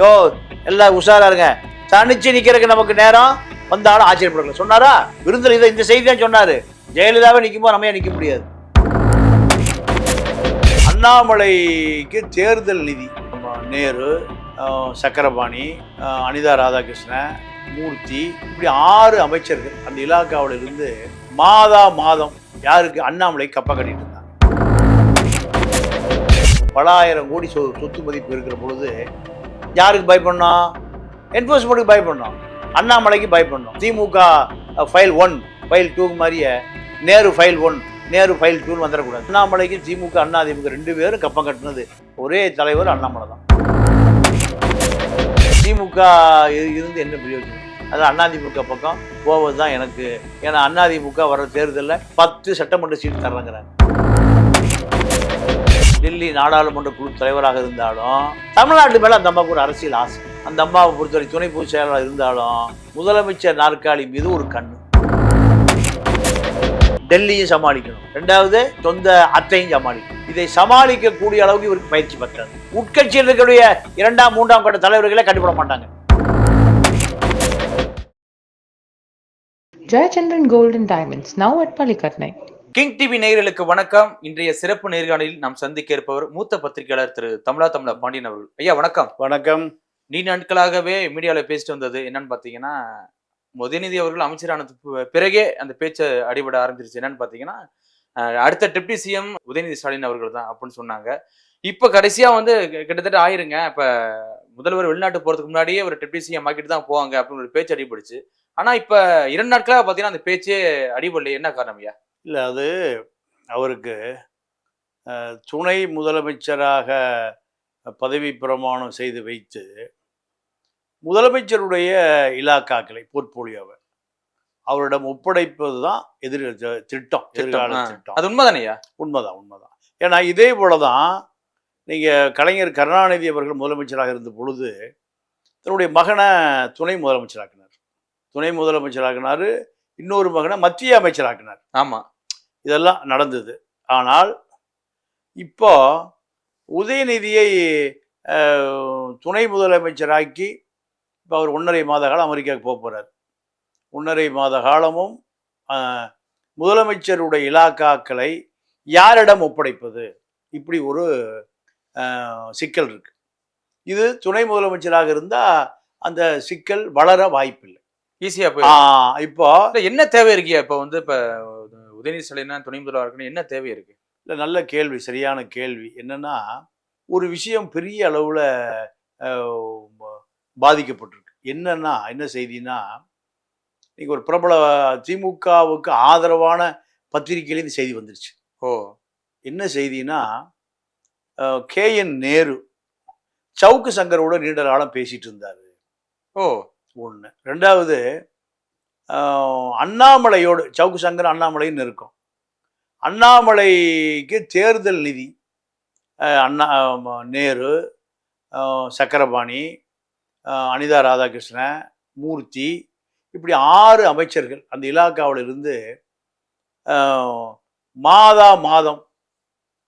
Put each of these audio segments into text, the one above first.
யோ எல்லாம் உஷாரா இருங்க. தனிச்சு நிக்கிறதுக்கு நமக்கு நேரம் வந்தாலும் ஆச்சரியப்படல சொன்னாரா? விருந்தில் இதை இந்த செய்தி தான் சொன்னாரு. ஜெயலலிதாவே நிற்கும்போது நம்ம நிற்க முடியாது? அண்ணாமலைக்கு தேர்தல் நிதி. நம்ம நேரு சக்கரபாணி அனிதா ராதாகிருஷ்ணன் மூர்த்தி இப்படி ஆறு அமைச்சர்கள் அந்த இலாக்காவுல இருந்து மாதா மாதம் யாருக்கு? அண்ணாமலை கப்ப கட்டிட்டு இருந்தாங்க. பல ஆயிரம் கோடி சொ சொத்து மதிப்பு இருக்கிற பொழுது யாருக்கு பயப்படணும்? என்ஃபோர்ஸ்மெண்ட்டுக்கு பயப்படணும். அண்ணாமலைக்கு பயப்படணும். திமுக ஃபைல் ஒன் ஃபைல் டூ மாதிரியே Nehru file one Nehru file டூன்னு வந்துடக்கூடாது. அண்ணாமலைக்கு திமுக அண்ணா திமுக ரெண்டு பேரும் கப்பம் கட்டினது ஒரே தலைவர் அண்ணாமலை தான். திமுக இருந்து என்ன பிரயோஜனம்? அது அதிமுக பக்கம் போவது தான் எனக்கு. ஏன்னா அதிமுக வர தேர்தலில் பத்து சட்டமன்ற சீட் தர்றேங்கிறாங்க. டெல்லி நாடாளுமன்ற குழு தலைவராக இருந்தாலும் தமிழ்நாட்டு மேல அந்த அம்மாவுக்கு ஒரு அரசியல் ஆசை. அந்த அம்மாவை பொறுத்தவரை துணை பொதுச் செயலாளர் இருந்தாலும் முதலமைச்சர் நாற்காலி மீது ஒரு கண்ணு. டெல்லியும் சமாளிக்கணும். ரெண்டாவது சொந்த அத்தையும் சமாளிக்கணும். இதை சமாளிக்கக்கூடிய அளவுக்கு இவருக்கு பயிற்சி பெற்றார் உட்கட்சியில் இருக்கக்கூடிய இரண்டாம் மூன்றாம் கட்ட தலைவர்களை கண்டுபிட மாட்டாங்க. Jayachandran Gold and Diamonds, now at Palikatnai. King TV நேயர்களுக்கு வணக்கம். இன்றைய சிறப்பு நேர்காணலில் நாம் சந்திக்க இருப்பவர் மூத்த பத்திரிகையாளர் திரு தமிழா தமிழா பாண்டியன் அவர்கள். ஐயா வணக்கம். வணக்கம். நீண்ட நாட்களாகவே மீடியாவில் பேசிட்டு வந்தது என்னன்னு பார்த்தீங்கன்னா உதயநிதி அவர்கள் அமைச்சரானது பி- பிறகே அந்த பேச்சை அடிபட ஆரம்பிச்சிருச்சு. என்னன்னு பார்த்தீங்கன்னா அடுத்த டெப்டி சிஎம் உதயநிதி ஸ்டாலின் அவர்கள் தான் அப்படின்னு சொன்னாங்க. இப்போ கடைசியா வந்து கிட்டத்தட்ட ஆயிருங்க. இப்ப முதல்வர் வெளிநாட்டு போறதுக்கு முன்னாடியே ஒரு டெப்டி சிஎம் ஆக்கிட்டு தான் போவாங்க அப்படின்னு ஒரு பேச்சு அடிபடுச்சு ஆனா இப்ப இரண்டு நாட்களாக பார்த்தீங்கன்னா அந்த பேச்சே அடிபடல. என்ன காரணம் ஐயா? இல்லை அது அவருக்கு துணை முதலமைச்சராக பதவி பிரமாணம் செய்து வைத்து முதலமைச்சருடைய இலாக்காக்களை போர்ட்போலியோவை அவரிடம் ஒப்படைப்பது தான் எதிர் திட்டம் எதிர்கால. திட்டம். அது உண்மைதானேயா? உண்மைதான் உண்மைதான். ஏன்னா இதே போல தான் நீங்கள் கலைஞர் கருணாநிதி அவர்கள் முதலமைச்சராக இருந்த பொழுது தன்னுடைய மகனை துணை முதலமைச்சராக்கினார். துணை முதலமைச்சராக்கினார் இன்னொரு மகனை மத்திய அமைச்சராக்கினார். ஆமா. இதெல்லாம் நடந்தது. ஆனால் இப்போ உதயநிதியை துணை முதலமைச்சராக்கி இப்போ அவர் ஒன்றரை மாத காலம் அமெரிக்காவுக்கு போக போகிறார் ஒன்றரை மாத காலமும் முதலமைச்சருடைய இலாக்காக்களை யாரிடம் ஒப்படைப்பது? இப்படி ஒரு சிக்கல் இருக்கு. இது துணை முதலமைச்சராக இருந்தால் அந்த சிக்கல் வளர வாய்ப்பில்லை. ஈஸியா ஆ, போய் இப்போ என்ன தேவை இருக்கியா இப்ப வந்து இப்ப உதயநிதி ஸ்டாலின் துணை முதல்வர் இருக்கணும் என்ன தேவை இருக்கு? இல்லை நல்ல கேள்வி சரியான கேள்வி. என்னன்னா ஒரு விஷயம் பெரிய அளவில் பாதிக்கப்பட்டிருக்கு. என்னன்னா என்ன செய்தின்னா இன்னைக்கு ஒரு பிரபல திமுகவுக்கு ஆதரவான பத்திரிகையில இந்த செய்தி வந்துருச்சு. ஓ. என்ன செய்தினா கே. என். நேரு சவுக்கு சங்கரோட நீண்ட காலம் பேசிட்டு இருந்தார். ஓ. ஒன்று ரெண்டாவது அண்ணாமலையோடு சவுக்கு சங்கர் அண்ணாமலைன்னு இருக்கும். அண்ணாமலைக்கு தேர்தல் நிதி அண்ணா நேரு சக்கரபாணி அனிதா ராதாகிருஷ்ணன் மூர்த்தி இப்படி ஆறு அமைச்சர்கள் அந்த இலாக்காவுல இருந்து அஹ், மாதா மாதம்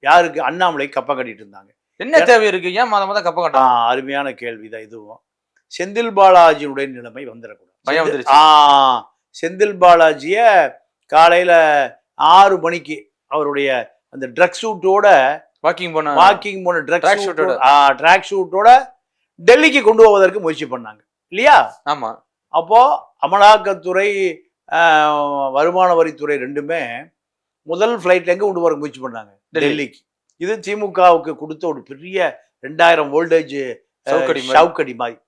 யாருக்கு? அண்ணாமலை கப்பம் கட்டிட்டு இருந்தாங்க. என்ன தேவை இருக்கு? ஏன் மாதம் மாதம் கப்ப ஆ, கட்டலாம் அருமையான கேள்விதான் இதுவும். செந்தில் பாலாஜியினுடைய நிலைமை வந்துடக்கூடாது. பயம். ஆ செந்தில் பாலாஜிய காலையில ஆறு மணிக்கு அவருடைய அந்த ட்ரக் ஷூட்டோட வாக்கிங் போன வாக்கிங் போன ட்ரக் ஷூட்டோட. ட்ராக் ஷூட்டோட டெல்லிக்கு கொண்டு போவதற்கு முயற்சி பண்ணாங்க. இல்லையா? ஆமா. அப்போ அமலாக்கத்துறை வருமான வரித்துறை ரெண்டுமே முதல் ஃப்ளைட்ல எங்க கொண்டு வர முயற்சி பண்ணாங்க? டெல்லி. டெல்லிக்கு. இது திமுகவுக்கு கொடுத்த ஒரு பெரிய ரெண்டாயிரம் வோல்டேஜ் சவுக்கடி மாதிரி.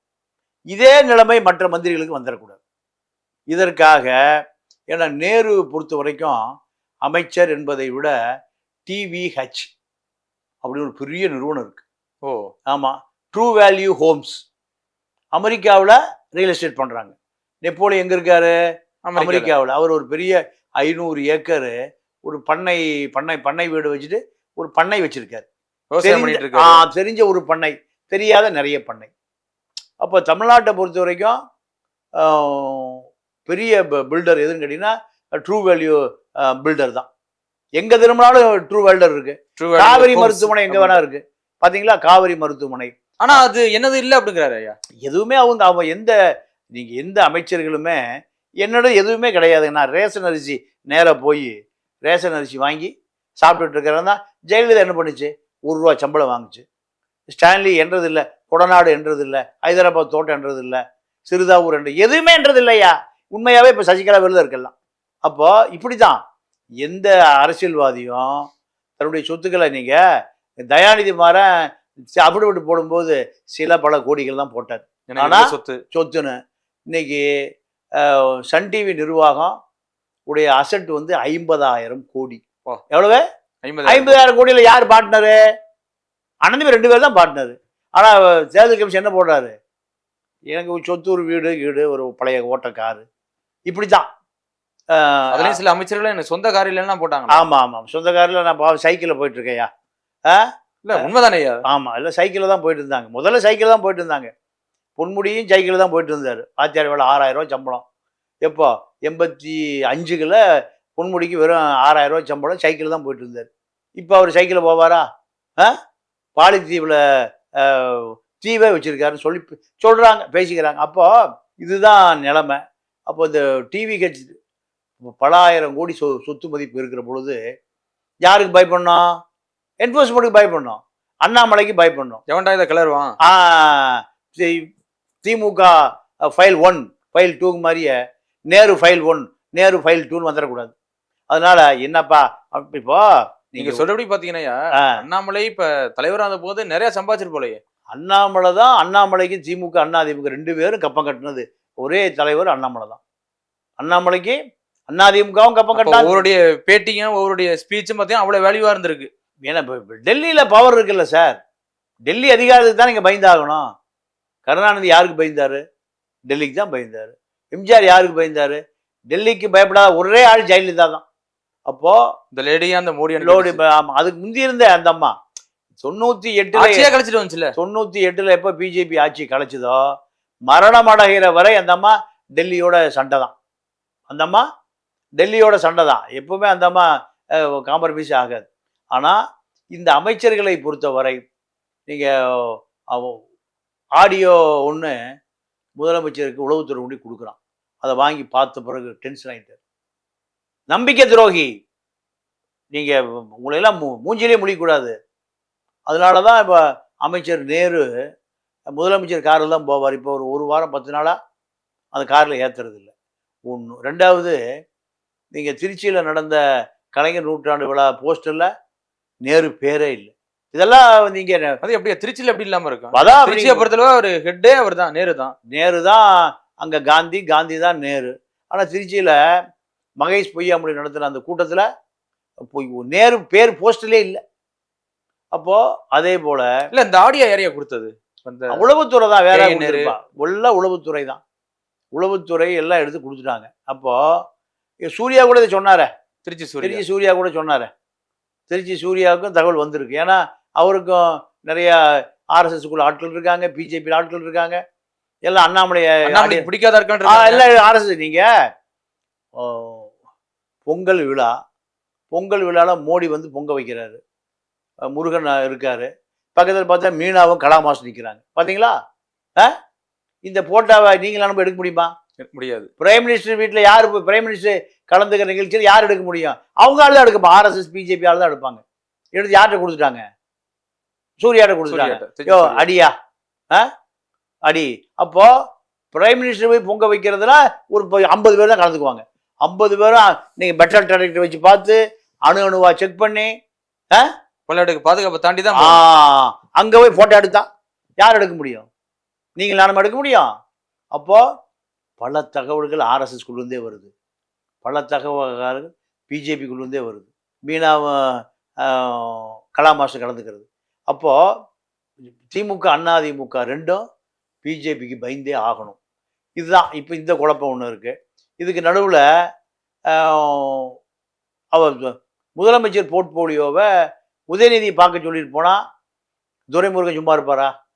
இதே நிலைமை மற்ற மந்திரிகளுக்கு வந்துடக்கூடாது. இதற்காக ஏன்னா நேரு பொறுத்த வரைக்கும் அமைச்சர் என்பதை விட டிவிஹெச் அப்படின்னு ஒரு பெரிய நிறுவனம் இருக்கு. ஓ. ஆமாம் ட்ரூ வேல்யூ ஹோம்ஸ் அமெரிக்காவில் ரியல் எஸ்டேட் பண்ணுறாங்க நெப்போலியன் எங்கே இருக்காரு? அமெரிக்கா அமெரிக்காவில். அவர் ஒரு பெரிய ஐநூறு ஏக்கர் ஒரு பண்ணை பண்ணை பண்ணை வீடு வச்சுட்டு ஒரு பண்ணை வச்சிருக்காரு. தெரிஞ்ச- ஒரு பண்ணை. தெரியாத நிறைய பண்ணை. அப்போ தமிழ்நாட்டை பொறுத்த வரைக்கும் பெரிய பில்டர் எதுன்னு கேட்டிங்கன்னா ட்ரூ வேல்யூ பில்டர் தான். எங்க திரும்பினாலும் ட்ரூ வெல்டர் இருக்கு. True value Kaveri. மருத்துவமனை எங்க வேணா இருக்கு. பாத்தீங்களா? காவிரி மருத்துவமனை. ஆனா அது என்னது இல்ல அப்படிங்கிறாரு ஐயா. எதுவுமே அவங்க அவங்க எந்த நீங்க எந்த அமைச்சர்களுமே என்னோட எதுவுமே கிடையாது. நான் ரேஷன் அரிசி நேரா போய் ரேஷன் அரிசி வாங்கி சாப்பிட்டுட்டு இருக்கிறேன் தான் ஜெயலலிதா என்ன பண்ணுச்சு? ஒரு ரூபா சம்பளம் வாங்குச்சு. ஸ்டான்லி என்றது இல்லை கொடநாடு என்றது இல்லை ஹைதராபாத் தோட்டம் என்றது இல்லை சிறுதாவூர் என்ற எதுவுமே என்றது உண்மையாவே இப்போ சசிகலா வெளில இருக்கலாம் அப்போ இப்படி தான் எந்த அரசியல்வாதியும் தன்னுடைய சொத்துக்களை நீங்க தயாநிதி மாறன் அபிடவிட்டு போடும்போது சில பல கோடிகள் தான் போட்டார். எனக்கு ஆனா- இந்த சொத்து? சொத்துன்னு இன்னைக்கு சன் டிவி நிர்வாகம் உடைய அசட் வந்து ஐம்பதாயிரம் கோடி. எவ்வளவு? ஐம்பது ஐம்பதாயிரம் கோடியில யார் பார்ட்னரு அனந்தமே ரெண்டு பேர் தான் பார்ட்னர் ஆனா தேர்தல் கமிஷன் என்ன போடுறாரு? எனக்கு சொத்து ஒரு வீடு வீடு ஒரு பழைய ஓட்ட காரு. இப்படித்தான். அஹ், அதுலயும் சில அமைச்சர்கள் எனக்கு சொந்த கார் இல்லைன்னா போட்டாங்க ஆமா ஆமா. சொந்த காரில் நான் பா- சைக்கிள்ல போயிட்டு இருக்கேன்யா இல்ல உண்மைதானே ஆமா இல்ல சைக்கிள்ல தான் போயிட்டு இருந்தாங்க. முதல்ல சைக்கிள் தான் போயிட்டு இருந்தாங்க. பொன்முடியும் சைக்கிள் தான் போயிட்டு இருந்தாரு. ஆச்சாரிய வேலை ஆறாயிரம் ரூபாய் சம்பளம். எப்போ? எண்பத்தி அஞ்சுக்குள்ள பொன்முடிக்கு வெறும் ஆறாயிரம் ரூபாய் சம்பளம் சைக்கிள் தான் போயிட்டு இருந்தாரு. இப்போ அவர் சைக்கிளில் போவாரா? ஆ? பாலித்தீவில் தீவே வச்சிருக்காருன்னு சொல்லி சொல்றாங்க பேசிக்கிறாங்க. அப்போ இதுதான் நிலைமை. அப்போ இந்த டிவி கட்சி பல ஆயிரம் கோடி சொ சொத்து மதிப்பு இருக்கிற பொழுது யாருக்கு பயப்படணும் என்ஃபோர்ஸ்மெண்ட்டுக்கு பயப்படணும் அண்ணாமலைக்கு பயப்படணும் எவன்டா இதை கிளறுவான்? திமுக ஃபைல் ஒன் ஃபைல் டூக்கு மாதிரியே Nehru file one Nehru file டூன்னு வந்துடக்கூடாது. அதனால என்னப்பா இப்போ நீங்க சொல்றபடி பாத்தீங்கன்னா அண்ணாமலை இப்ப தலைவரா இருந்த போது நிறைய சம்பாதிச்சிரு போலயே. அண்ணாமலை தான் அண்ணாமலைக்கு திமுக அண்ணா திமுக ரெண்டு பேரும் கப்பம் கட்டினது. ஒரே தலைவர் அண்ணாமலை தான். அண்ணாமலைக்கு அண்ணா திமுகவும் கப்பம் கட்டினாங்க ஒவ்வொருடைய பேட்டியும் ஒவ்வொருடைய ஸ்பீச்சும் பாத்தீங்கன்னா அவ்வளவு வேல்யூவா இருந்திருக்கு. ஏன்னா இப்போ டெல்லியில் பவர் இருக்குல்ல சார் டெல்லி அதிகாரத்துக்கு தான் நீங்கள் பயந்தாகணும் கருணாநிதி யாருக்கு பயந்தாரு? டெல்லிக்கு தான் பயந்தாரு. எம்ஜிஆர் யாருக்கு பயந்தாரு? டெல்லிக்கு பயப்படாத ஒரே ஆள் ஜெயலலிதா தான். அப்போ இந்த லேடியா அந்த மோடி லோடி ஆமா அதுக்கு முந்தி இருந்த அந்த அம்மா தொண்ணூத்தி எட்டுல ஆட்சியா கழிச்சிட்டு வந்துச்சுல தொண்ணூத்தி எட்டுல எப்போ பிஜேபி ஆட்சி கலைச்சதோ மரணம் அடைகிற வரை அந்த அம்மா டெல்லியோட சண்டை தான் அந்த அம்மா டெல்லியோட சண்டை தான் எப்பவுமே அந்த அம்மா காம்ப்ரமைஸ் ஆகாது. ஆனால் இந்த அமைச்சர்களை பொறுத்தவரை நீங்கள் ஆடியோ ஒன்று முதலமைச்சருக்கு உளவுத்துறை கொண்டு கொடுக்குறான். அதை வாங்கி பார்த்த பிறகு டென்ஷன் ஆகிட்டார் நம்பிக்கை துரோகி. நீங்கள் உங்களையெல்லாம் மூ மூஞ்சிலே முடிக்கக்கூடாது அதனால தான் இப்போ அமைச்சர் நேரு முதலமைச்சர் காரில் தான் போவார். இப்போ ஒரு ஒரு வாரம் பத்து நாளாக அந்த காரில் ஏற்றுறது இல்லை ஒன்று ரெண்டாவது நீங்கள் திருச்சியில் நடந்த கலைஞர் நூற்றாண்டு விழா போஸ்டரில் நேரு பேரே இல்லை. இதெல்லாம் நீங்கள் அது எப்படியா? திருச்சியில எப்படி இல்லாம இருக்கும்? அதான் திருச்சியை பொறுத்தளவு ஒரு ஹெட்டே அவர் தான் நேரு தான். நேரு தான் அங்கே காந்தி காந்தி தான் நேரு. ஆனால் திருச்சியில் மகேஷ் பொய்யாமொழி நடத்தின அந்த கூட்டத்தில் போய் நேரு பேர் போஸ்டர்லே இல்லை. அப்போது அதே போல் இல்ல இந்த ஆடியோ ஏரியா கொடுத்தது? உளவுத்துறை தான் வேற உள்ள உளவுத்துறை தான். உளவுத்துறை எல்லாம் எடுத்து கொடுத்துட்டாங்க. அப்போ சூர்யா கூட இதை சொன்னாரே. திருச்சி சூரிய. திருச்சி சூர்யா கூட சொன்னாரே. திருச்சி சூர்யாவுக்கும் தகவல் வந்திருக்கு. ஏன்னா அவருக்கும் நிறைய ஆர்எஸ்எஸ்க்குள்ள ஆட்கள் இருக்காங்க பிஜேபி ஆட்கள் இருக்காங்க. எல்லாம் அண்ணாமலைய பிடிக்காத எல்லாம் ஆர்எஸ்எஸ் நீங்க. ஓ, பொங்கல் விழா. பொங்கல் விழால மோடி வந்து பொங்க வைக்கிறாரு. முருகன் இருக்காரு. பக்கத்தில் பார்த்தா மீனாவும் கலாமாசம் நிற்கிறாங்க பார்த்தீங்களா ஆ? இந்த போட்டோவை நீங்களும் நம்ம எடுக்க முடியுமா? முடியாது. பிரைம் மினிஸ்டர் வீட்டில் யார் பிரைம் மினிஸ்டர் கலந்துக்கிற நிகழ்ச்சியில் யார் எடுக்க முடியும்? அவங்க ஆள் தான் எடுக்கப்பா ஆர்எஸ்எஸ் பிஜேபி ஆள் தான் எடுப்பாங்க. எடுத்து யார்கிட்ட கொடுத்துட்டாங்க? சூர்யாட்ட கொடுத்துட்டாங்க. யோ. அடியா? ஆ? அடி. அப்போ பிரைம் மினிஸ்டர் போய் பொங்க வைக்கிறதுல ஒரு ஐம்பது பேர் தான் கலந்துக்குவாங்க. ஐம்பது பேரும் நீங்க பெட்டல் டெடக்டர் வச்சு பார்த்து அணு அணுவா செக் பண்ணி விளையாட்டுக்கு பாதுகாப்பை தாண்டி தான் அங்க போய் போட்டோ எடுத்தா யார் எடுக்க முடியும்? நீங்கள் நானும் எடுக்க முடியும். அப்போ பல தகவல்கள் ஆர்எஸ்எஸ் குழுந்தே வருது. பல தகவல்கள் பிஜேபி குழுந்தே வருது. மீனாவும் கலா மாஸ்டர் கலந்துக்கிறது. அப்போ திமுக அண்ணா திமுக ரெண்டும் பிஜேபிக்கு பயந்தே ஆகணும். இதுதான் இப்போ இந்த குழப்பம் ஒன்று இருக்கு. இதுக்கு நடுவில் அவர் முதலமைச்சர் போர்ட்போலியோவை உதயநிதி பார்க்க சொல்லிட்டு போனா துரைமுருகன் சும்மா இருப்பாரா?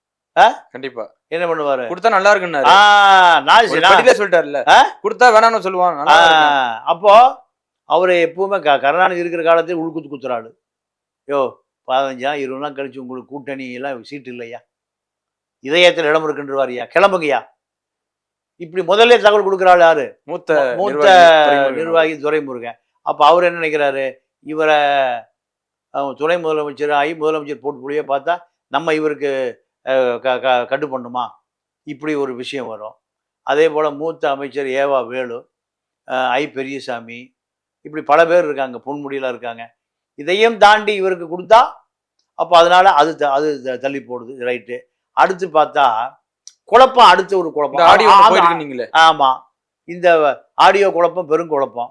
கண்டிப்பா. என்ன பண்ணுவாரு? கொடுத்தா நல்லா படியில சொல்லிட்டாருல்ல? கொடுத்தா வேணாம்னு சொல்லுவான். அப்போ அவரை எப்பவுமே க- கருணாநிதி இருக்கிற காலத்தில் உள்குத்து குத்துறாள் யோ பதினஞ்சா இருபது நாள் கழிச்சு உங்களுக்கு கூட்டணி எல்லாம் சீட்டு இல்லையா? இதயத்தில் இடம் இருக்குன்றவாரியா? கிளம்புங்கய்யா. இப்படி முதல்ல தகவல் கொடுக்குறாள் யாரு? மூத்த மூத்த நிர்வாகி துரைமுருகன். அப்போ அவர் என்ன நினைக்கிறாரு? இவரை துணை முதலமைச்சர் ஆகி முதலமைச்சர் போட்டுக்குள்ளேயே பார்த்தா நம்ம இவருக்கு க க- கட்டு பண்ணுமா இப்படி ஒரு விஷயம் வரும். அதே போல் மூத்த அமைச்சர் ஏவா வேலு ஐ பெரியசாமி இப்படி பல பேர் இருக்காங்க பொன்முடியெலாம் இருக்காங்க. இதையும் தாண்டி இவருக்கு கொடுத்தா அப்போ அதனால அது த- அது த- தள்ளி போடுது ரைட்டு. அடுத்து பார்த்தா குழப்பம் அடுத்து ஒரு குழப்பம். நீங்களே ஆமா இந்த ஆடியோ குழப்பம் பெருங்குழப்பம்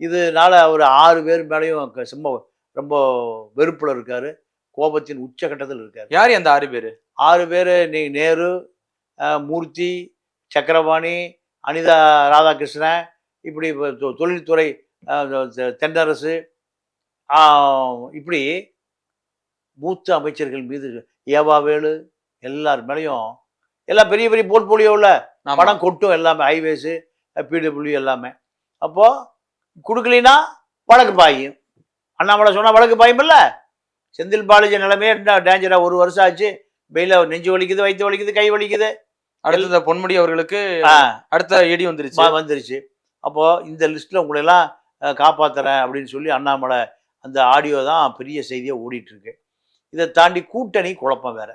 இதனால அவர் ஆறு பேர் மேலேயும் சும்மா ரொம்ப வெறுப்புல இருக்காரு. கோபத்தின் உச்சகட்டத்தில் இருக்காரு. யார் அந்த ஆறு பேரு? ஆறு பேர் நீ நேரு மூர்த்தி சக்கரபாணி அனிதா ராதாகிருஷ்ணன் இப்படி தொழில்துறை தென்னரசு இப்படி மூத்த அமைச்சர்கள் மீது ஏவாவேலு எல்லார் மேலேயும் எல்லாம் பெரிய பெரிய போர்ட்போலியோவில். பணம் கொட்டும் எல்லாமே ஹைவேஸு பிடபிள்யூ எல்லாமே. அப்போ கொடுக்கலினா வழக்கு பாயும். அண்ணாமலை சொன்னா வழக்கு பாயும் இல்ல செந்தில் பாலாஜி நிலைமையே என்ன டேஞ்சரா ஒரு வருஷம் ஆச்சு. வெயில நெஞ்சு வலிக்குது வயிற்று வலிக்குது கை வலிக்குது. அடுத்த பொன்முடி அவர்களுக்கு அடுத்த இடி வந்துருச்சு. வந்துருச்சு. அப்போ இந்த லிஸ்ட்ல உங்களை எல்லாம் அஹ், காப்பாத்துறேன் அப்படின்னு சொல்லி அண்ணாமலை அந்த ஆடியோ தான் பெரிய செய்தியா ஓடிட்டு இருக்கு இதை தாண்டி கூட்டணி குழப்பம் வேற.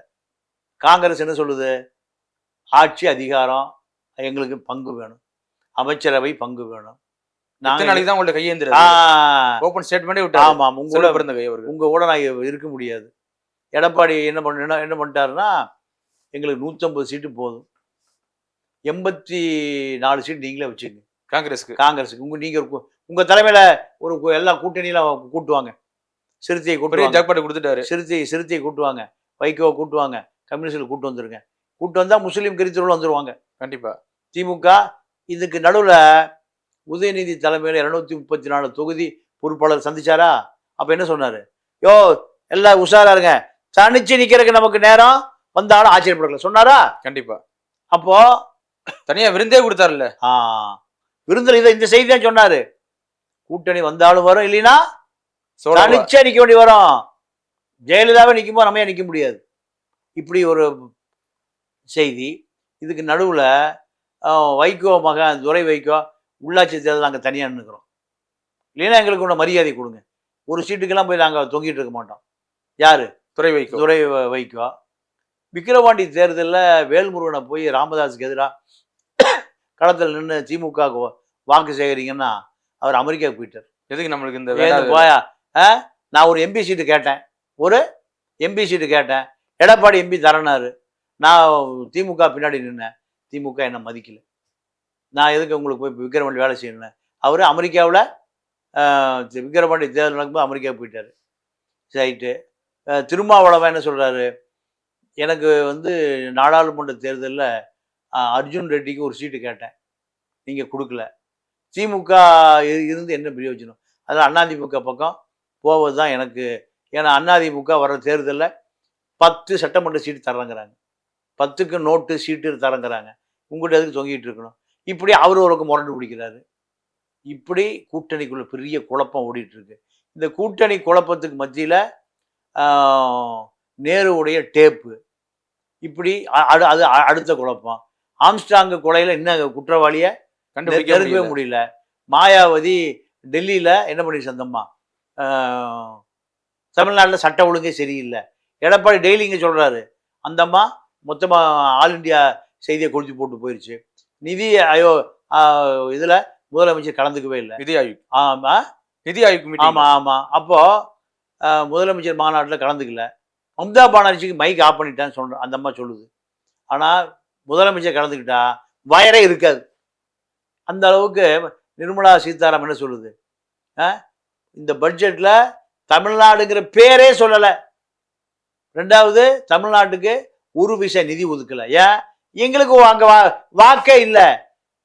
காங்கிரஸ் என்ன சொல்லுது? ஆட்சி அதிகாரம் எங்களுக்கு பங்கு வேணும். அமைச்சரவை பங்கு வேணும். இத்தனை நாளைக்கு தான் உங்கள்ட்ட கையேந்திர ஓப்பன் ஸ்டேட்மெண்டே விட்டாரு. ஆமாம் உங்களோட பிறந்த கை உங்க கூட நான் இருக்க முடியாது. எடப்பாடி என்ன பண்ண என்ன- பண்ணிட்டாருன்னா எங்களுக்கு நூற்றம்பது சீட்டு போதும். எண்பத்தி நாலு சீட் நீங்களே வச்சுங்க. காங்கிரஸ்க்கு. காங்கிரஸுக்கு. உங்க நீங்க உங்க தலைமையில ஒரு எல்லா கூட்டணியில கூட்டுவாங்க. சிறுத்தையை பெரிய கூட்டுவாங்க ஜாக்பாட் கொடுத்துட்டாரு. சிறுத்தை சிறுத்தையை கூட்டுவாங்க. வைகோவை கூட்டுவாங்க. கம்யூனிஸ்டில் கூட்டு வந்துருங்க. கூட்டு வந்தா முஸ்லீம் கிரித்தூரில் வந்துருவாங்க. கண்டிப்பா. திமுக இதுக்கு நடுவுல உதயநிதி தலைமையில இருநூத்தி முப்பத்தி நாலு தொகுதி பொறுப்பாளர் சந்திச்சாரா? அப்ப என்ன சொன்னாரு? யோ எல்லாம் உஷாரா இருங்க. தனிச்சு நிக்கிறதுக்கு நமக்கு நேரம் வந்தாலும் ஆச்சரியப்படல. சொன்னாரா? கண்டிப்பா. அப்போ தனியா விருந்தே கொடுத்தாருல்ல. ஆ விருந்தில் இதை இந்த செய்தி தான் சொன்னாரு. கூட்டணி வந்தாலும் வரும் இல்லைன்னா தனிச்சே நிக்க வேண்டி வரும். ஜெயலலிதாவே நிக்கும்போது நம்ம நிக்க முடியாது? இப்படி ஒரு செய்தி. இதுக்கு நடுவுல வைகோ மகன் துரை வைகோ உள்ளாட்சி தேர்தல் நாங்கள் தனியாக நின்றுக்கிறோம் இல்லைன்னா எங்களுக்கு உள்ள மரியாதை கொடுங்க. ஒரு சீட்டுக்கெல்லாம் போய் நாங்கள் தொங்கிட்டு இருக்க மாட்டோம். யாரு? துறை வைக்கும் துரை வ- வைகோ. விக்கிரவாண்டி தேர்தலில் வேல்முருகனை போய் ராமதாஸுக்கு எதிராக களத்தில் நின்று திமுக க்கு வாக்கு சேகரிங்கன்னா அவர் அமெரிக்காவுக்கு போயிட்டார். எதுக்கு நம்மளுக்கு இந்த போயா? நான் ஒரு எம்பி சீட்டு கேட்டேன். ஒரு எம்பி சீட்டு கேட்டேன். எடப்பாடி எம்பி தரனாரு நான் திமுக பின்னாடி நின்னேன். திமுக என்னை மதிக்கல. நான் எதுக்கு உங்களுக்கு போய் விக்ரமண்டி வேலை செய்யணும் அவர் அமெரிக்காவில் விக்ரமண்டி தேர்தல் நடக்கும்போது அமெரிக்கா போயிட்டாரு. ரைட்டு. திருமாவளவன் என்ன சொல்கிறாரு எனக்கு வந்து நாடாளுமன்ற தேர்தலில் அர்ஜுன் ரெட்டிக்கு ஒரு சீட்டு கேட்டேன். நீங்கள் கொடுக்கல. திமுக இரு- இருந்து என்ன பிரயோஜனம்? அதில் அதிமுக பக்கம் போவது தான் எனக்கு ஏன்னா அதிமுக வர தேர்தலில் பத்து சட்டமன்ற சீட்டு தரங்கிறாங்க. பத்துக்கு நோட்டு சீட்டு தரங்கிறாங்க. உங்கள்கிட்ட எதுக்கு தொங்கிட்டு இருக்கணும்? இப்படி அவர் ஒரு முரண்டு பிடிக்கிறாரு. இப்படி கூட்டணிக்குள்ள பெரிய குழப்பம் ஓடிட்டு இருக்கு இந்த கூட்டணி குழப்பத்துக்கு மத்தியில் நேருவுடைய டேப்பு. இப்படி அது அ- அடுத்த குழப்பம். ஆம்ஸ்டாங் கொலையில் இன்னும் குற்றவாளியை? நெருங்கவே முடியல. மாயாவதி டெல்லியில என்ன பண்ணி சந்தம்மா? தமிழ்நாட்டில் சட்ட ஒழுங்கே சரியில்லை. எடப்பாடி டெய்லி இங்கே சொல்றாரு. அந்த அம்மா மொத்தமா ஆல் இந்தியா செய்தியை கொடுத்து போட்டு போயிருச்சு. நிதி ஆஹ், இதுல முதலமைச்சர் கலந்துக்கவே இல்லை. நிதி ஆயோக். ஆமா. நிதி ஆயோக் ஆமா ஆமா. அப்போ முதலமைச்சர் மாநாட்டில் கலந்துக்கல. மம்தா பானர்ஜிக்கு மைக் ஆஃப் பண்ணிட்டான்னு சொல்ற அந்த அம்மா சொல்லுது. ஆனா முதலமைச்சர் கலந்துக்கிட்டா வயரே இருக்காது. அந்த அளவுக்கு நிர்மலா சீதாராமன் என்ன சொல்லுது? இந்த பட்ஜெட்ல தமிழ்நாடுங்கிற பேரே சொல்லல. ரெண்டாவது தமிழ்நாட்டுக்கு ஒரு விஷயம் நிதி ஒதுக்கல. ஏன்? எங்களுக்கு அங்கே வா- வாக்கே இல்லை.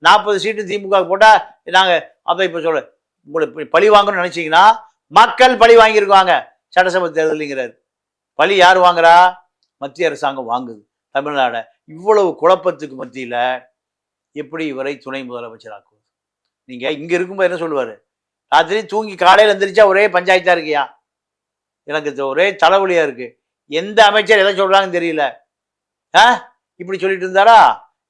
நாற்பது சீட்டு திமுக போட்டால் நாங்கள் அதை இப்போ சொல்ல உங்களுக்கு பழி வாங்கணும்னு நினச்சிங்கன்னா மக்கள் பழி வாங்கியிருக்காங்க சட்டசபை தேர்தலுங்கிறார் பழி யார் வாங்குறா? மத்திய அரசாங்கம் வாங்குது. தமிழ்நாட. இவ்வளவு குழப்பத்துக்கு மத்தியில் எப்படி இவரை துணை முதலமைச்சராக்குவது நீங்கள் இங்கே இருக்கும்போது என்ன சொல்லுவார்? ராத்திரி தூங்கி காலையில் எந்திரிச்சா ஒரே பஞ்சாயத்தாக இருக்கியா? எனக்கு ஒரே தலைவலியாக இருக்குது எந்த அமைச்சர் எதை சொல்கிறாங்கன்னு தெரியல. ஆ? இப்படி சொல்லிட்டு இருந்தாரா?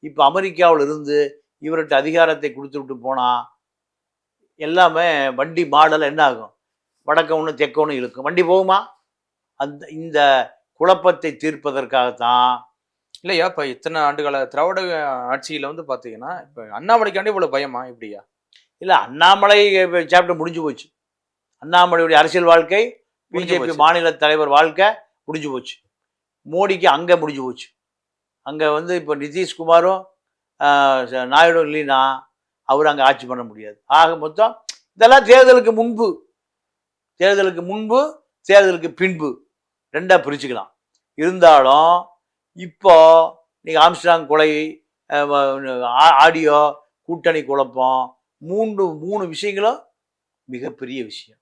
இப்போ அமெரிக்காவில் இருந்து இவர்கிட்ட அதிகாரத்தை கொடுத்து விட்டு போனா எல்லாமே வண்டி மாடல் என்ன ஆகும்? வடக்க ஒன்று தெக்க ஒன்று இழுக்கும். வண்டி போகுமா? அந்த இந்த குழப்பத்தை தீர்ப்பதற்காகத்தான். இல்லையா இப்ப இத்தனை ஆண்டுகால திராவிட ஆட்சியில வந்து பாத்தீங்கன்னா இப்ப அண்ணாமலைக்காண்டி இவ்வளவு பயமா? இப்படியா இல்லை அண்ணாமலை சாப்டர் முடிஞ்சு போச்சு. அண்ணாமலையுடைய அரசியல் வாழ்க்கை பிஜேபி. மாநில தலைவர் வாழ்க்கை முடிஞ்சு போச்சு. மோடிக்கு அங்கே முடிஞ்சு போச்சு. அங்கே வந்து இப்போ நிதிஷ்குமாரும் நாயுடும் ச- இல்லைன்னா அவர் அங்கே ஆட்சி பண்ண முடியாது. ஆக மொத்தம் இதெல்லாம் தேர்தலுக்கு முன்பு தேர்தலுக்கு முன்பு தேர்தலுக்கு பின்பு ரெண்டாக பிரிச்சுக்கலாம். இருந்தாலும் இப்போ நீங்கள் ஆம்ஸ்டாங் கொலை ஆ- ஆடியோ கூட்டணி குழப்பம் மூன்று மூணு விஷயங்களும் மிகப்பெரிய விஷயம்.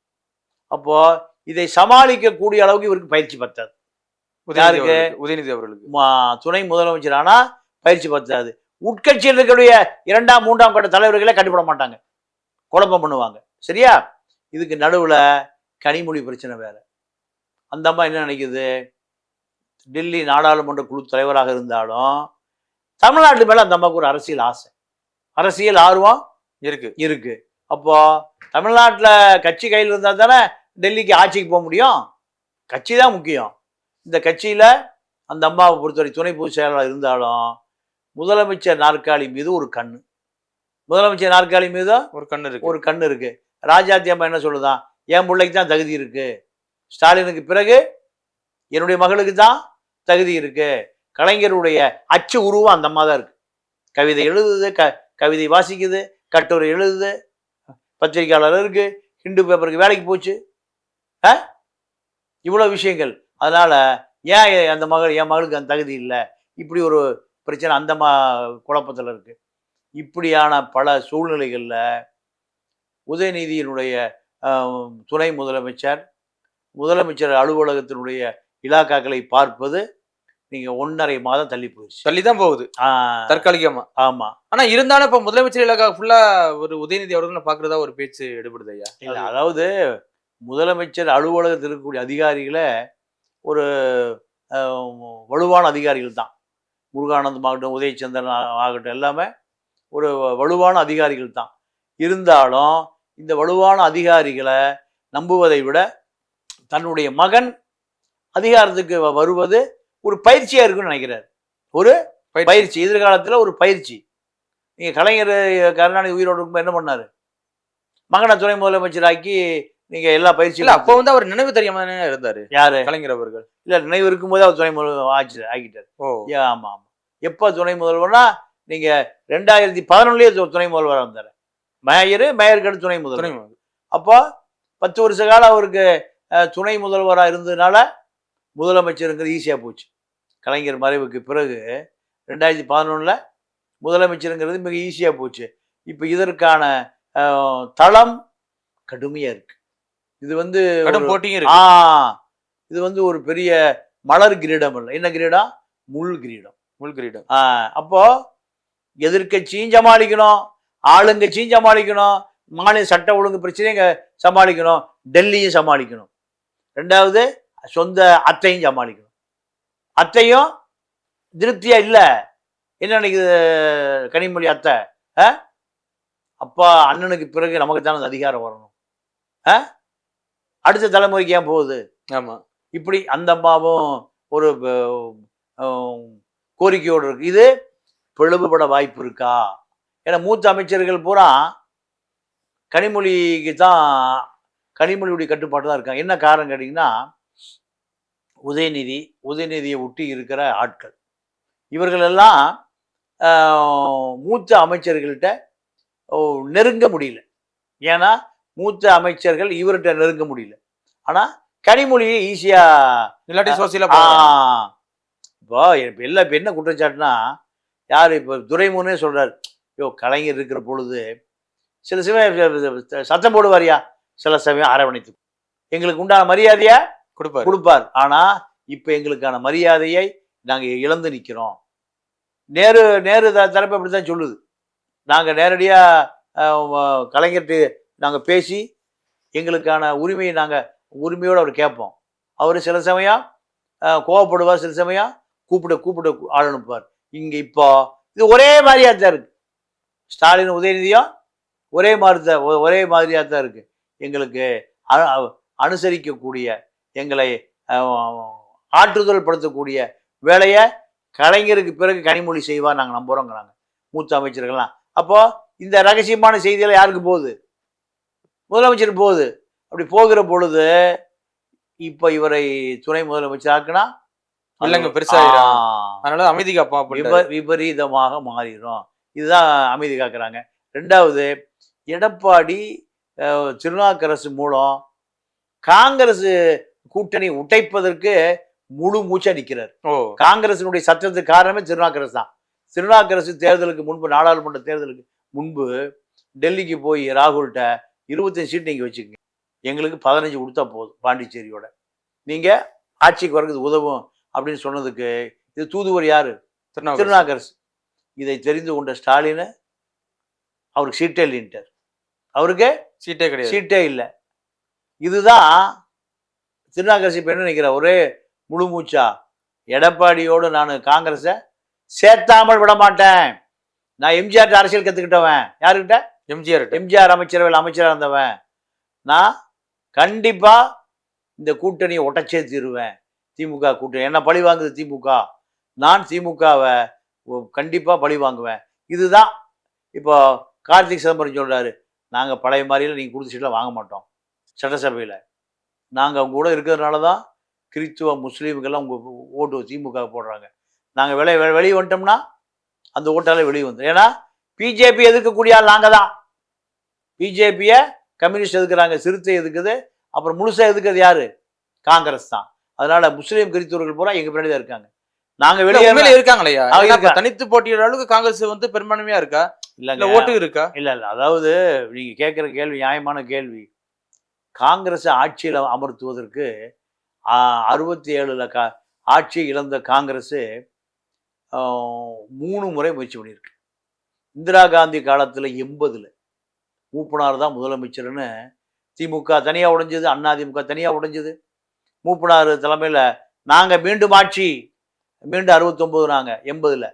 அப்போது இதை சமாளிக்கக்கூடிய அளவுக்கு இவருக்கு பயிற்சி பத்தாது. யாருக்கு? உதயநிதி அவர்களுக்கு. துணை முதலமைச்சர் ஆனா பயிற்சி பத்தாது. உட்கட்சியில் இருக்கக்கூடிய இரண்டாம் மூன்றாம் கட்ட தலைவர்களே கண்டுபிட மாட்டாங்க. குழப்பம் பண்ணுவாங்க. சரியா? இதுக்கு நடுவுல கனிமொழி பிரச்சனை வேற. அந்த அம்மா என்ன நினைக்குது? டெல்லி நாடாளுமன்ற குழு தலைவராக இருந்தாலும் தமிழ்நாட்டு மேல அந்த அம்மாவுக்கு ஒரு அரசியல் ஆசை. அரசியல் ஆர்வம் இருக்கு. இருக்கு. அப்போ தமிழ்நாட்டுல கட்சி கையில் இருந்தா தானே டெல்லிக்கு ஆட்சிக்கு போக முடியும்? கட்சி தான் முக்கியம். இந்த கட்சியில அந்த அம்மாவை பொறுத்தவரை துணை பொதுச் செயலாளர் இருந்தாலும் முதலமைச்சர் நாற்காலி மீது ஒரு கண்ணு. முதலமைச்சர் நாற்காலி மீது ஒரு கண்ணு இருக்கு. ஒரு கண்ணு இருக்கு. ராஜாத்தி அம்மா என்ன சொல்லுதான் என் பிள்ளைக்கு தான் தகுதி இருக்கு. ஸ்டாலினுக்கு பிறகு என்னுடைய மகளுக்கு தான் தகுதி இருக்கு. கலைஞருடைய அச்சு உருவம் அந்த அம்மா தான் இருக்கு. கவிதை எழுதுது க கவிதை வாசிக்குது கட்டுரை எழுதுது பத்திரிக்கையாளர் இருக்கு ஹிந்து பேப்பருக்கு வேலைக்கு போச்சு. இவ்வளோ விஷயங்கள். அதனால ஏன் அந்த மகள் என் மகளுக்கு அந்த தகுதி இல்லை? இப்படி ஒரு பிரச்சனை அந்த மா குழப்பத்தில் இருக்கு. இப்படியான பல சூழ்நிலைகளில் உதயநிதியினுடைய துணை முதலமைச்சர் முதலமைச்சர் அலுவலகத்தினுடைய இலாக்காக்களை பார்ப்பது நீங்க ஒன்றரை மாதம் தள்ளி போயிடுச்சு தள்ளிதான் போகுது. ஆஹ், தற்காலிகமா. ஆமா. ஆனா இருந்தாலும் இப்ப முதலமைச்சர் இலாக்கா ஃபுல்லா ஒரு உதயநிதி அவர்கள் பாக்குறதா ஒரு பேச்சு எடுபடுது ஐயா? இல்ல அதாவது முதலமைச்சர் அலுவலகத்தில் இருக்கக்கூடிய அதிகாரிகளை ஒரு வலுவான அதிகாரிகள் தான் முருகானந்தம் ஆகட்டும் உதயச்சந்திரன் ஆகட்டும் எல்லாமே ஒரு வலுவான அதிகாரிகள் தான் இருந்தாலும் இந்த வலுவான அதிகாரிகளை நம்புவதை விட தன்னுடைய மகன் அதிகாரத்துக்கு வருவது ஒரு பயிற்சியா இருக்குன்னு நினைக்கிறார். ஒரு பயிற்சி. எதிர்காலத்துல ஒரு பயிற்சி. நீங்க கலைஞர் கருணாநிதி உயிரோடு இருக்கும்போது என்ன பண்ணாரு? மகனை துணை முதலமைச்சராக்கி நீங்க எல்லா இல்ல பயிற்சியும் அப்ப வந்து அவர் நினைவு தெரியாம தானே இருந்தாரு யாரு? கலைஞர் அவர்கள். இல்ல நினைவு இருக்கும்போது அவர் துணை முதல்வர் ஆச்சு ஆக்கிட்டார் ஓ. ஆமா ஆமா. எப்ப துணை முதல்வர்னா நீங்க ரெண்டாயிரத்தி பதினொன்னுலயே துணை முதல்வராக இருந்தாரு. மேயர் மேயருக்கு அடுத்து துணை துணை முதல்வர். அப்போ பத்து வருஷ காலம் அவருக்கு துணை முதல்வராக இருந்ததுனால முதலமைச்சருங்கிறது ஈஸியாக போச்சு. கலைஞர் மறைவுக்கு பிறகு ரெண்டாயிரத்தி பதினொன்றில் முதலமைச்சருங்கிறது மிக ஈஸியாக போச்சு. இப்போ இதற்கான தளம் கடுமையாக இருக்கு. இது வந்து ஆ இது வந்து ஒரு பெரிய மலர் கிரீடம் இல்லை என்ன கிரீடம். முள் கிரீடம். முள்கிரீடம் ஆ, அப்போ எதிர்க்கட்சியும் சமாளிக்கணும் ஆளுங்கட்சியும் சமாளிக்கணும் மாநில சட்ட ஒழுங்கு பிரச்சனையும் சமாளிக்கணும் டெல்லியும் சமாளிக்கணும். ரெண்டாவது சொந்த அத்தையும் சமாளிக்கணும். அத்தையும் திருப்தியா இல்ல. என்ன நினைக்குது கனிமொழி அத்தை? அப்பா அண்ணனுக்கு பிறகு நமக்கு தானே அந்த அதிகாரம் வரணும். ஆ? அடுத்த தலைமுறைக்கு ஏன் போகுது? ஆமா. இப்படி அந்த அம்மாவும் ஒரு கோரிக்கையோடு இருக்கு. இது பிளவுபட வாய்ப்பு இருக்கா? ஏன்னா மூத்த அமைச்சர்கள் பூரா கனிமொழிக்கு தான் கனிமொழியுடைய கட்டுப்பாட்டு தான் இருக்காங்க. என்ன காரணம் கேட்டிங்கன்னா உதயநிதி உதயநிதியை ஒட்டி இருக்கிற ஆட்கள். இவர்கள் எல்லாம் ஆஹ், மூத்த அமைச்சர்கள்ட்ட நெருங்க முடியல. ஏன்னா மூத்த அமைச்சர்கள் இவர்கிட்ட நெருங்க முடியல. ஆனா கனிமொழியை ஈஸியா இல்லாட்டி சோசியலா இப்போ எல்லாம் இப்போ என்ன குற்றச்சாட்டுனா யார் இப்போ துரைமுகனே சொல்றாரு யோ கலைஞர் இருக்கிற பொழுது சில சமயம் சத்தம் போடுவாரியா சில சமயம் அரவணைத்து. எங்களுக்கு உண்டான மரியாதையை கொடுப்பாரு. கொடுப்பார். ஆனா இப்போ எங்களுக்கான மரியாதையை நாங்க இழந்து நிக்கிறோம். நேரு நேரு தரப்பு அப்படித்தான் சொல்லுது. நாங்க நேரடியா அஹ், கலைஞர்கிட்ட நாங்கள் பேசி எங்களுக்கான உரிமையை நாங்கள் உரிமையோடு அவர் கேட்போம். அவர் சில சமயம் கோவப்படுவார் சில சமயம் கூப்பிட கூப்பிட ஆள் அனுப்புவார். இங்கே இப்போ இது ஒரே மாதிரியா தான் இருக்குது ஸ்டாலின் உதயநிதியும் ஒரே மாதிரி தான் ஒரே மாதிரியாக தான் இருக்குது எங்களுக்கு அனுசரிக்கக்கூடிய எங்களை ஆற்றுதல் படுத்தக்கூடிய வேலையை கலைஞருக்கு பிறகு கனிமொழி செய்வார் நாங்கள் நம்புகிறோங்கிறாங்க மூத்த அமைச்சர்கள்லாம். அப்போது இந்த ரகசியமான செய்தியெல்லாம் யாருக்கு போகுது? முதலமைச்சர் போகுது. அப்படி போகிற பொழுது இப்போ இவரை துணை முதலமைச்சர் ஆக்குனா இல்லைங்க. ஆ. அதனால அமைதி அப்படின்னு விப விபரீதமாக மாறிடும் இதுதான் அமைதி காக்குறாங்க. ரெண்டாவது எடப்பாடி திருநாக்கரசு மூலம் காங்கிரஸ் கூட்டணி உடைப்பதற்கு முழு மூச்சா நிற்கிறார் காங்கிரசினுடைய சட்டத்துக்கு காரணமே திருநாக்கரசு தான். திருநாக்கரசு தேர்தலுக்கு முன்பு நாடாளுமன்ற தேர்தலுக்கு முன்பு டெல்லிக்கு போய் ராகுல்கிட்ட இருபத்தஞ்சு சீட் நீங்கள் வச்சுக்கோங்க. எங்களுக்கு பதினஞ்சு கொடுத்தா போதும் பாண்டிச்சேரியோட. நீங்கள் ஆட்சிக்கு வரதுக்கு உதவும் அப்படின்னு சொன்னதுக்கு இது தூதுவர் யாரு? திருநாக்கரசு இதை தெரிந்து கொண்ட ஸ்டாலின் அவருக்கு சீட்டே இல்லைன்ட்டார். அவருக்கு சீட்டே கிடையாது. சீட்டே இல்லை. இதுதான் திருநாக்கரசு இப்போ என்ன நினைக்கிற ஒரே முழு மூச்சா எடப்பாடியோடு நான் காங்கிரஸை சேர்த்தாமல் விட மாட்டேன். நான் எம்ஜிஆர் அரசியல் கற்றுக்கிட்டவன் யாருக்கிட்ட? எம்ஜிஆர் எம்ஜிஆர் அமைச்சரவையில் அமைச்சராக இருந்தவன். நான் கண்டிப்பாக இந்த கூட்டணியை ஒட்டச்சே தீருவேன். திமுக கூட்டணி. என்ன பழி வாங்குது திமுக? நான் திமுகவை கண்டிப்பாக பழி வாங்குவேன். இதுதான் இப்போ கார்த்திக் சிதம்பரம் சொல்கிறாரு நாங்கள் பழைய மாதிரியில் நீங்கள் கொடுத்த சீட்டில் வாங்க மாட்டோம் சட்டசபையில். நாங்கள் அவங்க கூட இருக்கிறதுனால தான் கிறித்துவ முஸ்லீமுக்கெல்லாம் உங்கள் ஓட்டு திமுக போடுறாங்க. நாங்கள் வெளியே வெளியே வந்துட்டோம்னா அந்த ஓட்டாலே வெளியே வந்துடும் ஏன்னா பிஜேபி எதிர்க்கக்கூடிய ஆள் நாங்கள் தான் பிஜேபியை கம்யூனிஸ்ட் எதுக்குறாங்க? சிறுத்தை எதுக்குது? அப்புறம் முழுசா எதுக்குறது யாரு? காங்கிரஸ் தான். அதனால முஸ்லீம் கிறிஸ்தவர்கள் பூரா எங்க பின்னாடி தான் இருக்காங்க. நாங்க வெளியே இருக்காங்களையா. தனித்து போட்டியிட அளவுக்கு காங்கிரஸ் வந்து பெரும்பான்மையா இருக்கா? இல்ல இல்ல ஓட்டு இருக்கா? இல்ல இல்ல. அதாவது நீங்க கேட்குற கேள்வி நியாயமான கேள்வி. காங்கிரஸ் ஆட்சியில் அமர்த்துவதற்கு அறுபத்தி ஏழுல கா ஆட்சி இழந்த காங்கிரஸ் மூணு முறை முயற்சி பண்ணியிருக்கு. இந்திரா காந்தி காலத்தில் எண்பதுல. மூப்பனார் தான் முதலமைச்சர்னு திமுக தனியாக உடைஞ்சது அண்ணா திமுக தனியாக உடைஞ்சது. மூப்பனார் தலைமையில் நாங்கள் மீண்டும் ஆட்சி மீண்டும் அறுபத்தொம்போது நாங்கள் எண்பதுல.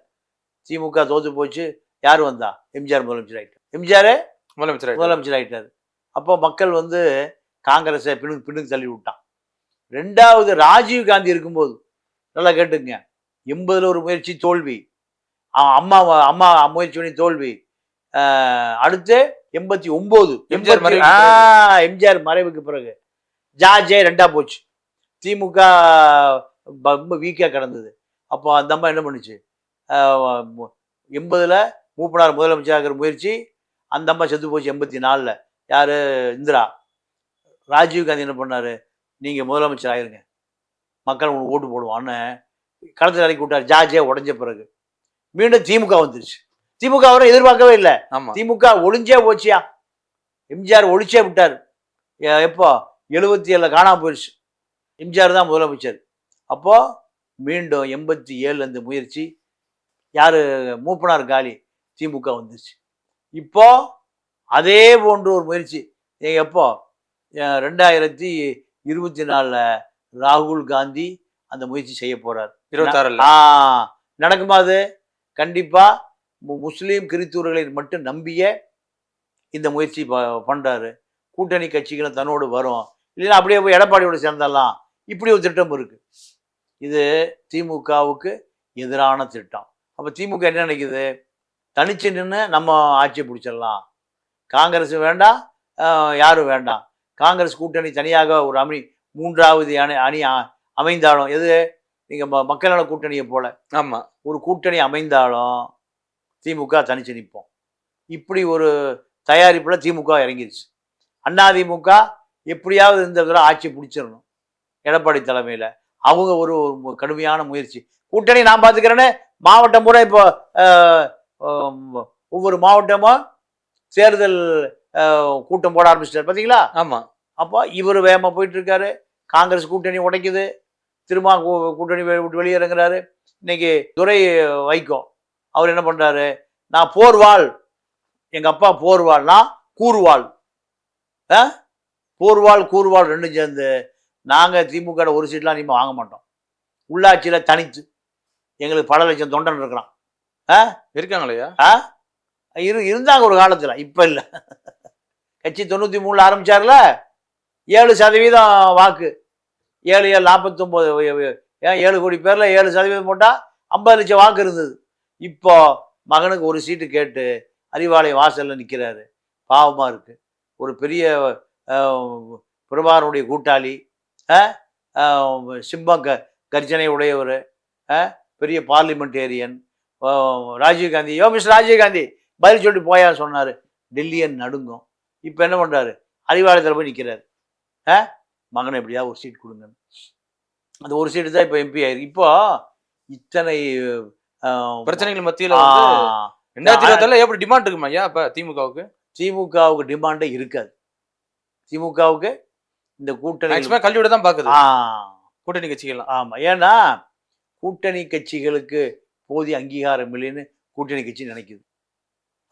திமுக தோத்து போச்சு. யார் வந்தா? எம்ஜிஆர் முதலமைச்சர் ஆயிட்டார். எம்ஜிஆர் முதலமைச்சர் முதலமைச்சர் ஆயிட்டாரு. அப்போ மக்கள் வந்து காங்கிரஸை பின்னுக்கு பின்னுக்கு தள்ளி விட்டான். ரெண்டாவது ராஜீவ் காந்தி இருக்கும்போது நல்லா கேட்டுங்க எண்பதுல ஒரு முயற்சி தோல்வி. அம்மா அம்மா முயற்சி பண்ணி தோல்வி. அடுத்து எண்பத்தி ஒன்பது எம்ஜிஆர் மறைவுக்கு எம்ஜிஆர் மறைவுக்கு பிறகு. ஜார்ஜே ரெண்டா போச்சு. திமுக ரொம்ப வீக்கா கிடந்தது. அப்போ அந்த அம்மா என்ன பண்ணுச்சு? எண்பதுல மூப்பனார் முதலமைச்சராகிற முயற்சி அந்த அம்மா செத்து போச்சு எண்பத்தி நாலில். யார்? இந்திரா. ராஜீவ் காந்தி என்ன பண்ணாரு? நீங்கள் முதலமைச்சர் ஆயிருங்க. மக்கள் உங்களுக்கு ஓட்டு போடுவான்னு களத்தில் இறக்கி விட்டார் ஜார்ஜே உடைஞ்ச பிறகு. மீண்டும் திமுக வந்துருச்சு. திமுக அவரை எதிர்பார்க்கவே இல்லை. திமுக ஒளிஞ்சே போச்சியா? எம்ஜிஆர் ஒழிச்சே விட்டார். எப்போ எழுபத்தி ஏழில் காணாம போயிடுச்சு எம்ஜிஆர் தான் முதலமைச்சர். அப்போ மீண்டும் எண்பத்தி ஏழுல இந்த முயற்சி. யாரு? மூப்பனார் காலி திமுக வந்துருச்சு. இப்போ அதே போன்ற ஒரு முயற்சி. எப்போ? ரெண்டாயிரத்தி இருபத்தி நாலில் ராகுல் காந்தி அந்த முயற்சி செய்ய போறார். இருபத்தாறுல. ஆ நடக்குமா அது? கண்டிப்பாக மு- முஸ்லீம் கிறிஸ்துவர்களை மட்டும் நம்பிய இந்த முயற்சி ப- பண்றாரு. கூட்டணி கட்சிகளும் தன்னோடு வரும். இல்லைன்னா அப்படியே போய் எடப்பாடியோடு சேர்ந்தரலாம் இப்படி ஒரு திட்டம் இருக்குது இது திமுகவுக்கு எதிரான திட்டம். அப்போ திமுக என்ன நினைக்குது? தனிச்சு நின்று நம்ம ஆட்சியை பிடிச்சிடலாம். காங்கிரஸ் வேண்டாம் யாரும் வேண்டாம். காங்கிரஸ் கூட்டணி தனியாக ஒரு அணி மூன்றாவது அணி அணி அ- அமைந்தாலும் எது? நீங்க ம- மக்கள் நல கூட்டணியை போல. ஆமா. ஒரு கூட்டணி அமைந்தாலும் திமுக தனிச்சு நிற்போம் இப்படி ஒரு தயாரிப்புல திமுக இறங்கிருச்சு. அதிமுக எப்படியாவது இந்த தடவை ஆட்சி பிடிச்சிடணும். எடப்பாடி தலைமையில. அவங்க ஒரு கடுமையான முயற்சி. கூட்டணி நான் பார்த்துக்கிறேன்னு மாவட்டம் பூரா இப்போ ஒவ்வொரு மாவட்டமும் தேர்தல் கூட்டம் போட ஆரம்பிச்சிட்டாரு. பார்த்தீங்களா ஆமா. அப்போ இவர் வேகமா போயிட்டு இருக்காரு. காங்கிரஸ் கூட்டணி உடைக்குது. திரும்ப கூட்டணி விட்டு வெளியேறங்குறாரு. இன்னைக்கு துரை வைகோ அவர் என்ன பண்றாரு? நான் போர்வாள் எங்க அப்பா போர்வாள் நான் கூறுவாள் ஆ? போர்வாள் கூறுவாள் ரெண்டும் சேர்ந்து நாங்க திமுக ஒரு சீட்லாம் இனிமே வாங்க மாட்டோம். உள்ளாட்சியில தனித்து எங்களுக்கு பல லட்சம் தொண்டன் இருக்கிறான். இருக்காங்களையா? ஆ? இரு இருந்தாங்க ஒரு காலத்தில் இப்போ இல்லை. கட்சி தொண்ணூற்றி மூணில் ஆரம்பிச்சார்ல? ஏழு சதவீதம் வாக்கு. ஏழு ஏழு நாற்பத்தொம்போது ஏன் ஏழு கோடி பேரில் ஏழு சதவீதம் போட்டால் ஐம்பது லட்சம் வாக்கு இருந்தது. இப்போ மகனுக்கு ஒரு சீட்டு கேட்டு அறிவாலயம் வாசலில் நிற்கிறாரு பாவமாக இருக்குது ஒரு பெரிய அஹ், கூட்டாளி அஹ், க கர்ஜனை உடையவர் பெரிய பார்லிமெண்டேரியன் ராஜீவ்காந்தி யோ மிஸ்டர் ராஜீவ்காந்தி பதில் சொல்லிட்டு போயா சொன்னார். டெல்லியன் நடுங்கும். இப்போ என்ன பண்ணுறாரு அறிவாலயத்தில் போய் நிற்கிறாரு ஆ மகனை எப்படியா ஒரு சீட் கொடுங்க. அந்த ஒரு சீட்டு தான் இப்போ எம்பி ஆயிருக்கு. இப்போ இத்தனை பிரச்சனைகள் மத்தியில ரெண்டாயிரத்தி இருபத்தாறுல எப்படி டிமாண்ட் இருக்குமா ஐயா? இப்ப திமுகவுக்கு? திமுகவுக்கு டிமாண்டே இருக்காது. திமுகவுக்கு இந்த கூட்டணி கல்வியோட தான் பாக்குது. ஆ. கூட்டணி கட்சிகள்லாம். ஆமா. ஏன்னா கூட்டணி கட்சிகளுக்கு போதிய அங்கீகாரம் இல்லைன்னு கூட்டணி கட்சி நினைக்குது.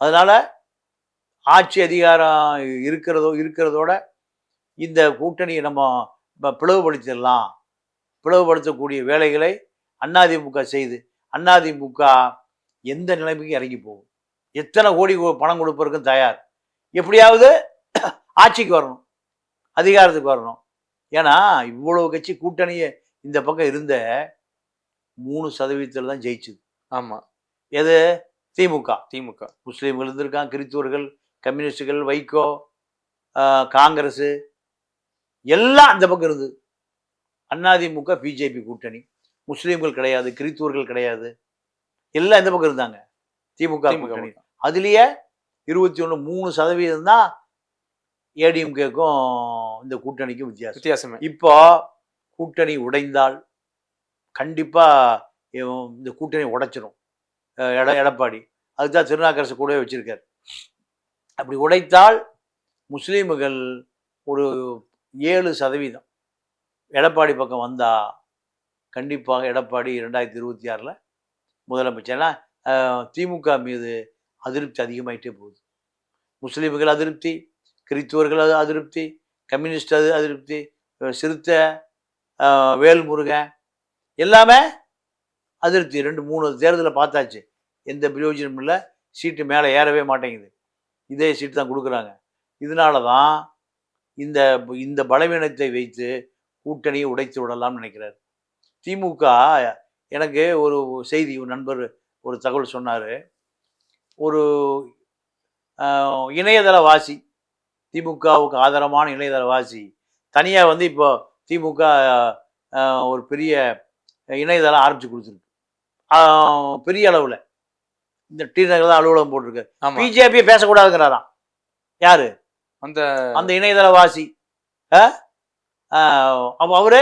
அதனால ஆட்சி அதிகாரம் இருக்கிறதோ இருக்கிறதோட இந்த கூட்டணியை நம்ம பிளவுபடுத்திடலாம். பிளவுபடுத்தக்கூடிய வேலைகளை அதிமுக செய்து அதிமுக எந்த நிலைமைக்கும் இறங்கி போகும். எத்தனை கோடி பணம் கொடுப்பதற்கும் தயார். எப்படியாவது ஆட்சிக்கு வரணும் அதிகாரத்துக்கு வரணும். ஏன்னா இவ்வளவு கட்சி கூட்டணியை இந்த பக்கம் இருந்த மூணு சதவீதத்தில் தான் ஜெயிச்சுது. ஆமா. எது? திமுக. திமுக. முஸ்லீம்கள் இருந்திருக்காங்க கிறிஸ்துவர்கள் கம்யூனிஸ்டுகள் வைகோ காங்கிரஸ் எல்லாம் அந்த பக்கம் இருந்தது. அதிமுக பிஜேபி கூட்டணி. முஸ்லீம்கள் கிடையாது கிறிஸ்துவர்கள் கிடையாது. எல்லாம் இந்த பக்கம் இருந்தாங்க. திமுக கூட்டணி. அதுலயே இருபத்தி ஒன்று மூணு சதவீதம் தான் ஏடிஎம்கேக்கும் இந்த கூட்டணிக்கும் வித்தியாசம். வித்தியாசமே. இப்போ கூட்டணி உடைந்தால் கண்டிப்பா இவன் இந்த கூட்டணி உடைச்சிரும். எட எடப்பாடி. அதுதான் திருநாக்கரசு கூடவே வச்சிருக்காரு. அப்படி உடைத்தால் முஸ்லீம்கள் ஒரு ஏழு சதவீதம். எடப்பாடி பக்கம் வந்தா கண்டிப்பாக எடப்பாடி ரெண்டாயிரத்தி இருபத்தி ஆறில் முதலமைச்சர். ஏன்னா திமுக மீது அதிருப்தி அதிகமாயிட்டே போகுது. முஸ்லீம்கள் அதிருப்தி கிறித்துவர்கள் அது அதிருப்தி கம்யூனிஸ்ட் அது அதிருப்தி சிறுத்தை வேல்முருகன் எல்லாமே அதிருப்தி. ரெண்டு மூணு தேர்தலை பார்த்தாச்சு. எந்த பிரயோஜனமும் இல்லை. சீட்டு மேலே ஏறவே மாட்டேங்குது. இதே சீட்டு தான் கொடுக்குறாங்க. இதனால தான் இந்த இந்த பலவீனத்தை வைத்து கூட்டணியை உடைத்து விடலாம்னு நினைக்கிறார். திமுக எனக்கு ஒரு செய்தி ஒரு நண்பர் ஒரு தகவல் சொன்னார். ஒரு இணையதளவாசி திமுகவுக்கு ஆதரமான இணையதளவாசி தனியாக வந்து இப்போ திமுக ஒரு பெரிய இணையதளம் ஆரம்பிச்சு கொடுத்துருக்கு. பெரிய அளவில். இந்த டி நகர் தான் அலுவலகம் போட்டிருக்கு. ஆமா. பிஜேபி பேசக்கூடாதுங்கிறாராம். யாரு? அந்த அந்த இணையதளவாசி. அப்போ அவரு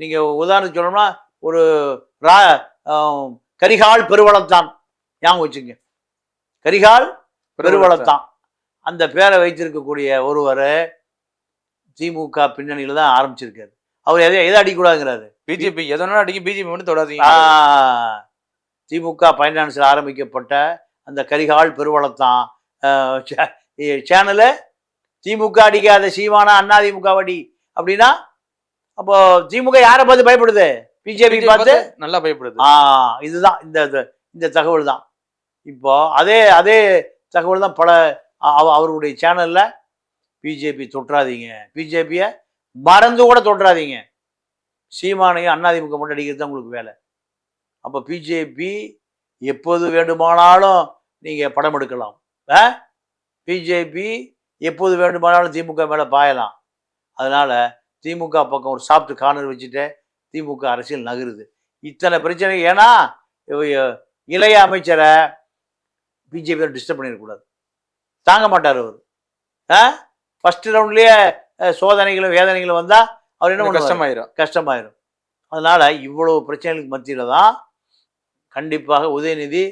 நீங்க உதாரணத்துக்கு சொல்லணும்னா ஒரு ரா கரிகால் பெருவளத்தான். ஞாபகம் வச்சுங்க கரிகால் பெருவளத்தான். அந்த பேரை வைத்திருக்கக்கூடிய ஒருவர் திமுக பின்னணியில தான் ஆரம்பிச்சிருக்காரு. அவர் எதை எதை அடிக்கூடாதுங்கிறாரு பிஜேபி எதனால அடிக்கும் பிஜேபி மட்டும் தொடாதீங்க. திமுக ஃபைனான்ஸில் ஆரம்பிக்கப்பட்ட அந்த கரிகால் பெருவளத்தான். சேனலு திமுக அடிக்காத சீமானா அண்ணா திமுக அடி அப்படின்னா அப்போ திமுக யாரை பார்த்து பயப்படுது? பிஜேபி பார்த்து நல்லா பயப்படுது. ஆ இதுதான் இந்த இந்த- தகவல் தான் இப்போ அதே அதே தகவல் தான் பல அவ- அவருடைய சேனல்ல பிஜேபி தொற்றாதீங்க. பிஜேபியை மறந்து கூட தொற்றாதீங்க. சீமானையும் அண்ணாதிமுக மட்டும் அடிக்கிறது தான் உங்களுக்கு வேலை. அப்போ பிஜேபி எப்போது வேண்டுமானாலும் நீங்கள் படம் எடுக்கலாம். பிஜேபி எப்போது வேண்டுமானாலும் திமுக மேலே பாயலாம். அதனால திமுக பக்கம் ஒரு சாஃப்ட் கார்னர் வச்சுட்டு திமுக அரசியல் நகருது. இத்தனை பிரச்சனை ஏன்னா இளைய அமைச்சரை பிஜேபி டிஸ்டர்ப் பண்ணிடக்கூடாது தாங்க மாட்டார் அவர். ஆ? ஃபர்ஸ்ட் ரவுண்ட்லேயே சோதனைகளும் வேதனைகளும் வந்தால் அவர் என்ன கஷ்டமாயிரும். கஷ்டமாயிரும். அதனால இவ்வளவு பிரச்சனைகளுக்கு மத்தியில தான் கண்டிப்பாக உதயநிதி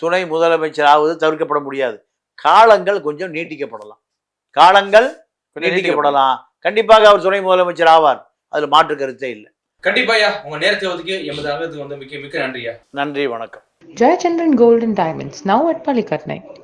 துணை முதலமைச்சர் ஆவது தவிர்க்கப்பட முடியாது. காலங்கள் கொஞ்சம் நீட்டிக்கப்படலாம். காலங்கள் நீட்டிக்கப்படலாம். கண்டிப்பாக அவர் துணை முதலமைச்சர் ஆவார். அதுல மாற்று கருத்தே இல்லை. கண்டிப்பாயா உங்க நேரத்தை ஒதுக்கி எமது அங்கத்துக்கு வந்து மிக்க மிக்க நன்றியா? நன்றி வணக்கம். Gold and Diamonds, now at Palikatnai.